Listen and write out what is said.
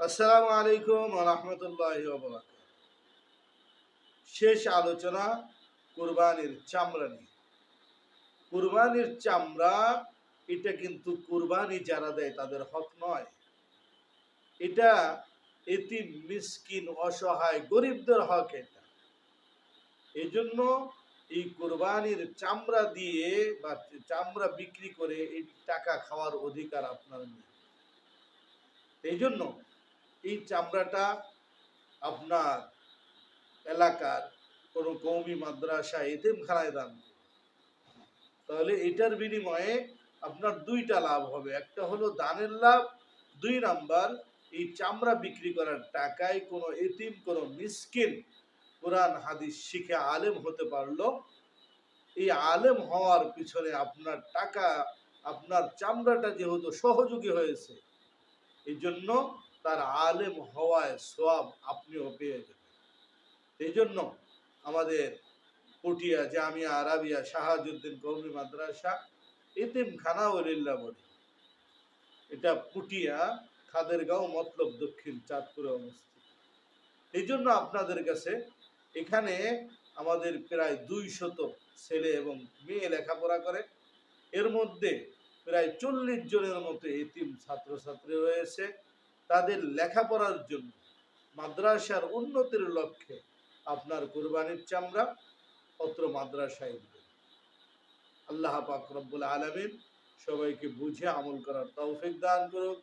আসসালামু আলাইকুম রহমতুল্লাহ শেষ আলোচনা কুরবানির চামড়া নিয়ে। কুরবানির চামড়া, এটা কিন্তু কুরবানি যারা দেয় তাদের হক নয়। এটা এটি মিসকিন, অসহায়, গরিবদের হক এটা। এই জন্য এই কোরবানির চামড়া দিয়ে বা চামড়া বিক্রি করে এই টাকা খাওয়ার অধিকার আপনার নেই। এই জন্য এই চামড়াটা আপনার এলাকার কোনো কৌমি মাদ্রাসা এতিমখানায় দান। তাহলে এটার বিনিময়ে আপনার দুইটা লাভ হবে একটা হলো দানের লাভ, দুই নাম্বার এই চামড়া বিক্রি করার টাকায় কোনো এতিম, কোনো মিসকিন কোরআন, হাদিস শিখে আলেম হতে পারল এই আলেম হওয়ার পিছনে আপনার টাকা, আপনার চামড়াটা যেহেতু সহযোগী হয়েছে, এই জন্য তার আলেম হওয়ায় সব আপনিও পেয়ে যাবেন এই জন্য আমাদের পটিয়া, জামিয়া, আরাবিয়া, শাহাজুদ্দিন কৌমি মাদ্রাসা এতিম খানা ওলিল্লা বলে এটা পুটিয়া, খাদেরগাঁও, মতলব দক্ষিণ চাঁদপুরে অবস্থিত। এই জন্য আপনাদের কাছে এখানে আমাদের প্রায় দুই শত ছেলে এবং মেয়ে লেখাপড়া করে। এর মধ্যে প্রায় চল্লিশ জনের মতো এতিম ছাত্রছাত্রী রয়েছে। তাদের লেখাপড়ার জন্য মাদ্রাসার উন্নতির লক্ষ্যে আপনার কোরবানির চামড়া অত্র মাদ্রাসায় দেবে আল্লাহ পাক আলমিন সবাইকে বুঝে আমল করার তৌফিক দান করুক।